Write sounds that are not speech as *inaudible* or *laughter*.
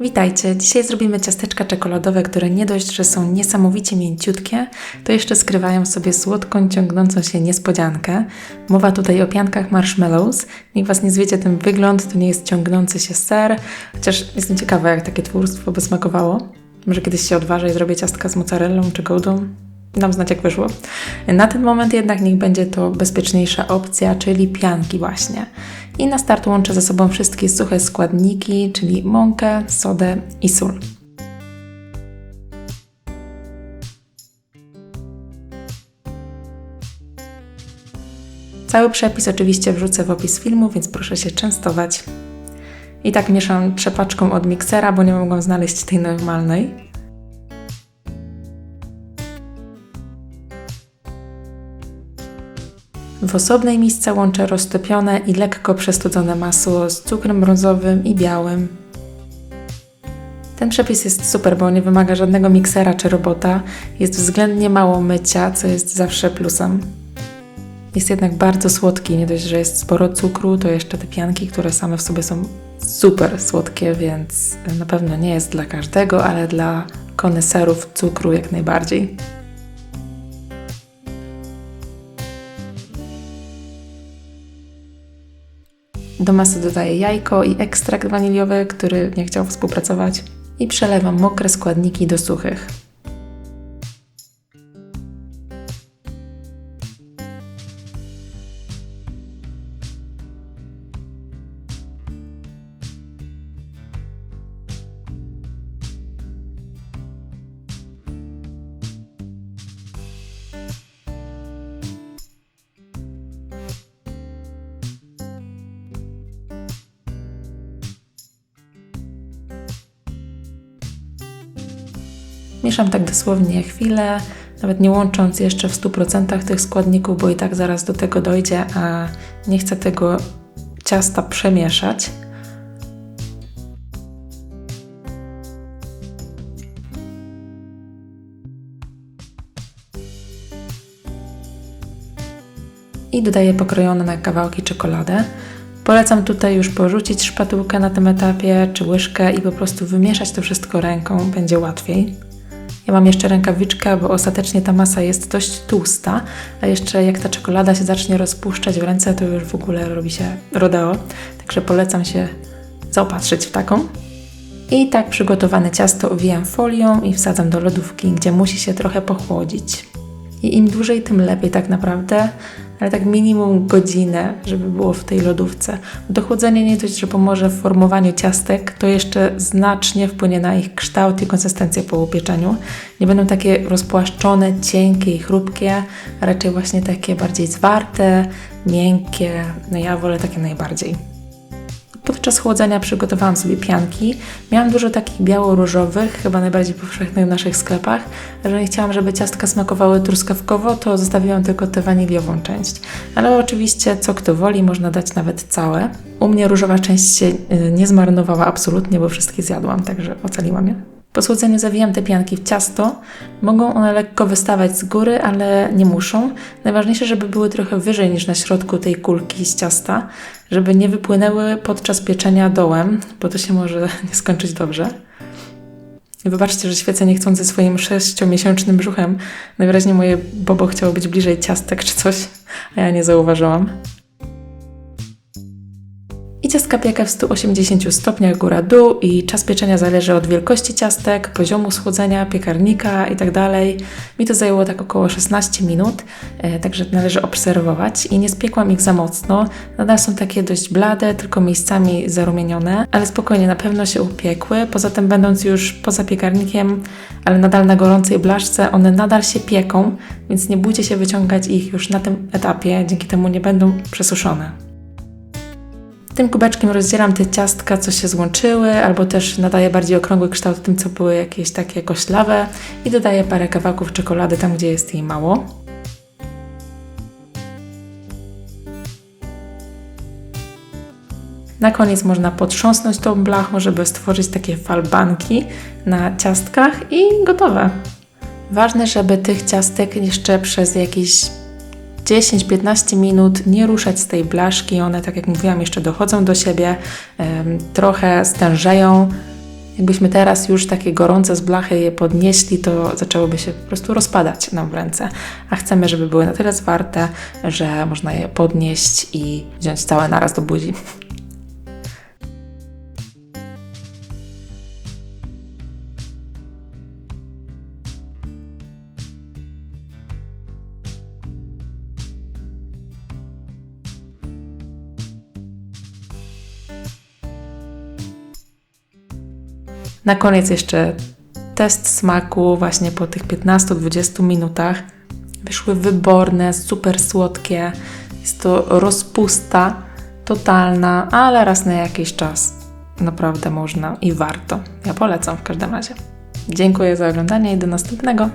Witajcie! Dzisiaj zrobimy ciasteczka czekoladowe, które nie dość, że są niesamowicie mięciutkie, to jeszcze skrywają w sobie słodką, ciągnącą się niespodziankę. Mowa tutaj o piankach marshmallows. Niech Was nie zwiecie ten wygląd, to nie jest ciągnący się ser, chociaż jestem ciekawa, jak takie twórstwo by smakowało. Może kiedyś się odważę i zrobię ciastka z mozzarellą czy goudą. Dam znać, jak wyszło. Na ten moment jednak niech będzie to bezpieczniejsza opcja, czyli pianki właśnie. I na start łączę ze sobą wszystkie suche składniki, czyli mąkę, sodę i sól. Cały przepis oczywiście wrzucę w opis filmu, więc proszę się częstować. I tak mieszam trzepaczką od miksera, bo nie mogłam znaleźć tej normalnej. W osobnej misce łączę roztopione i lekko przestudzone masło z cukrem brązowym i białym. Ten przepis jest super, bo nie wymaga żadnego miksera czy robota. Jest względnie mało mycia, co jest zawsze plusem. Jest jednak bardzo słodki, nie dość, że jest sporo cukru, to jeszcze te pianki, które same w sobie są super słodkie, więc na pewno nie jest dla każdego, ale dla koneserów cukru jak najbardziej. Do masy dodaję jajko i ekstrakt waniliowy, który nie chciał współpracować. I przelewam mokre składniki do suchych. Mieszam tak dosłownie chwilę, nawet nie łącząc jeszcze w 100% tych składników, bo i tak zaraz do tego dojdzie, a nie chcę tego ciasta przemieszać. I dodaję pokrojoną na kawałki czekoladę. Polecam tutaj już porzucić szpatułkę na tym etapie, czy łyżkę i po prostu wymieszać to wszystko ręką, będzie łatwiej. Ja mam jeszcze rękawiczkę, bo ostatecznie ta masa jest dość tłusta, a jeszcze jak ta czekolada się zacznie rozpuszczać w ręce, to już w ogóle robi się rodeo. Także polecam się zaopatrzyć w taką. I tak przygotowane ciasto owijam folią i wsadzam do lodówki, gdzie musi się trochę pochłodzić. I im dłużej, tym lepiej tak naprawdę, ale tak minimum godzinę, żeby było w tej lodówce. To chłodzenie nie dość, że pomoże w formowaniu ciastek, to jeszcze znacznie wpłynie na ich kształt i konsystencję po upieczeniu. Nie będą takie rozpłaszczone, cienkie i chrupkie, a raczej właśnie takie bardziej zwarte, miękkie. No ja wolę takie najbardziej. Podczas chłodzenia przygotowałam sobie pianki. Miałam dużo takich biało-różowych, chyba najbardziej powszechnych w naszych sklepach. Jeżeli chciałam, żeby ciastka smakowały truskawkowo, to zostawiłam tylko tę waniliową część. Ale oczywiście, co kto woli, można dać nawet całe. U mnie różowa część się y, nie zmarnowała absolutnie, bo wszystkie zjadłam, także ocaliłam je. Po słodzeniu zawijam te pianki w ciasto. Mogą one lekko wystawać z góry, ale nie muszą. Najważniejsze, żeby były trochę wyżej niż na środku tej kulki z ciasta, żeby nie wypłynęły podczas pieczenia dołem, bo to się może *laughs* nie skończyć dobrze. Wybaczcie, że świecę nie chcą ze swoim sześciomiesięcznym brzuchem. Najwyraźniej moje bobo chciało być bliżej ciastek czy coś, a ja nie zauważyłam. Ciastka piekę w 180 stopniach góra-dół i czas pieczenia zależy od wielkości ciastek, poziomu schłodzenia, piekarnika itd. Tak Mi to zajęło tak około 16 minut, e, także należy obserwować i nie spiekłam ich za mocno. Nadal są takie dość blade, tylko miejscami zarumienione, ale spokojnie, na pewno się upiekły. Poza tym będąc już poza piekarnikiem, ale nadal na gorącej blaszce, one nadal się pieką, więc nie bójcie się wyciągać ich już na tym etapie, dzięki temu nie będą przesuszone. Tym kubeczkiem rozdzielam te ciastka, co się złączyły, albo też nadaję bardziej okrągły kształt tym, co były jakieś takie koślawe i dodaję parę kawałków czekolady tam, gdzie jest jej mało. Na koniec można potrząsnąć tą blachą, żeby stworzyć takie falbanki na ciastkach i gotowe. Ważne, żeby tych ciastek jeszcze przez jakieś 10-15 minut nie ruszać z tej blaszki. One, tak jak mówiłam, jeszcze dochodzą do siebie, trochę stężeją. Jakbyśmy teraz już takie gorące z blachy je podnieśli, to zaczęłyby się po prostu rozpadać nam w ręce. A chcemy, żeby były na tyle zwarte, że można je podnieść i wziąć całe naraz do buzi. Na koniec jeszcze test smaku właśnie po tych 15-20 minutach. Wyszły wyborne, super słodkie. Jest to rozpusta totalna, ale raz na jakiś czas naprawdę można i warto. Ja polecam w każdym razie. Dziękuję za oglądanie i do następnego.